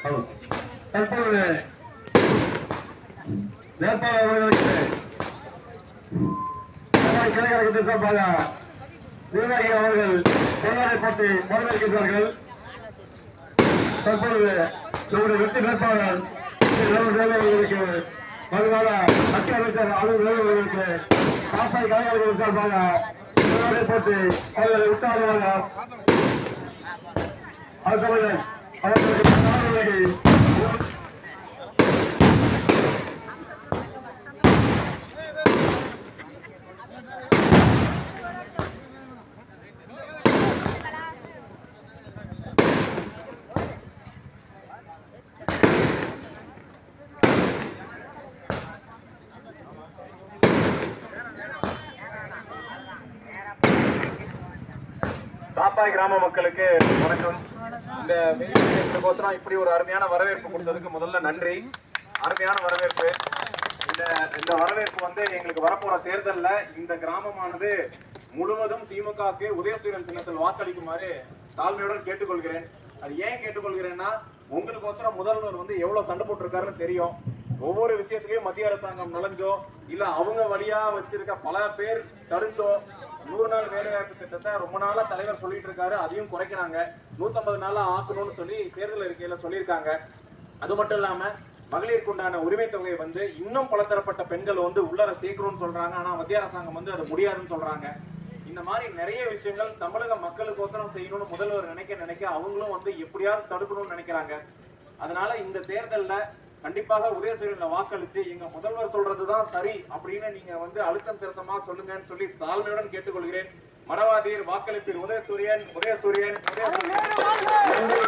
தற்போது நேபாள அவர்களுக்கு கிளைகளுக்கு சார்பாக அவர்கள் பொருளாதார போட்டி வரவேற்கின்றார்கள் தற்பொழுது நம்முடைய வெற்றி வேட்பாளர் அவர்களுக்கு வருங்கால மத்திய அமைச்சர் அலுவலர் அவர்களுக்கு காப்பாய் கலைஞர்கள் சார்பாக பொருளாதார போட்டி அவர்களை உற்சாகமாக Hey, hey, hey. தாப்பாய் கிராம மக்களுக்கு வணக்கம். இந்த வேலைக்கோசரம் இப்படி ஒரு அருமையான வரவேற்பு கொடுத்ததுக்கு முதல்ல நன்றி. அருமையான வரவேற்பு. இந்த இந்த வரவேற்பு வந்து எங்களுக்கு வரப்போற தேர்தலில் இந்த கிராமமானது முழுவதும் திமுகவுக்கு உதயசூரியன் சின்னத்தில் வாக்களிக்குமாறு தாழ்மையுடன் கேட்டுக்கொள்கிறேன். அது ஏன் கேட்டுக்கொள்கிறேன்னா உங்களுக்கோசரம் முதல்வர் வந்து எவ்வளவு சண்டை போட்டிருக்காருன்னு தெரியும். ஒவ்வொரு விஷயத்திலையும் மத்திய அரசாங்கம் நுழைஞ்சோ இல்ல அவங்க வழியா வச்சிருக்க பல பேர் தடுத்தோ நூறு நாள் வேலைவாய்ப்பு திட்டத்தை ரொம்ப நாளா தலைவர் சொல்லிட்டு இருக்காரு. அதையும் குறைக்கிறாங்க. நூத்தம்பது நாளா ஆக்கணும்னு சொல்லி தேர்தல் அறிக்கையில சொல்லியிருக்காங்க. அது மட்டும் இல்லாம மகளிருக்கு உண்டான உரிமை தொகை வந்து இன்னும் பலதரப்பட்ட பெண்கள் வந்து உள்ளர சேர்க்கணும்னு சொல்றாங்க. ஆனா மத்திய அரசாங்கம் வந்து அது முடியாதுன்னு சொல்றாங்க. இந்த மாதிரி நிறைய விஷயங்கள் தமிழக மக்களுக்கோசரம் செய்யணும்னு முதல்வர் நினைக்க நினைக்க அவங்களும் வந்து எப்படியாவது தடுக்கணும்னு நினைக்கிறாங்க. அதனால இந்த தேர்தலில் கண்டிப்பாக உதயசூரியன் வாக்களிச்சு எங்க முதல்வர் சொல்றதுதான் சரி அப்படின்னு நீங்க வந்து அழுத்தம் திருத்தமா சொல்லுங்கன்னு சொல்லி தாழ்மையுடன் கேட்டுக்கொள்கிறேன். மரவாதீர் வாக்களிப்பில் உதயசூரியன் உதயசூரியன் உதயசூரியன்.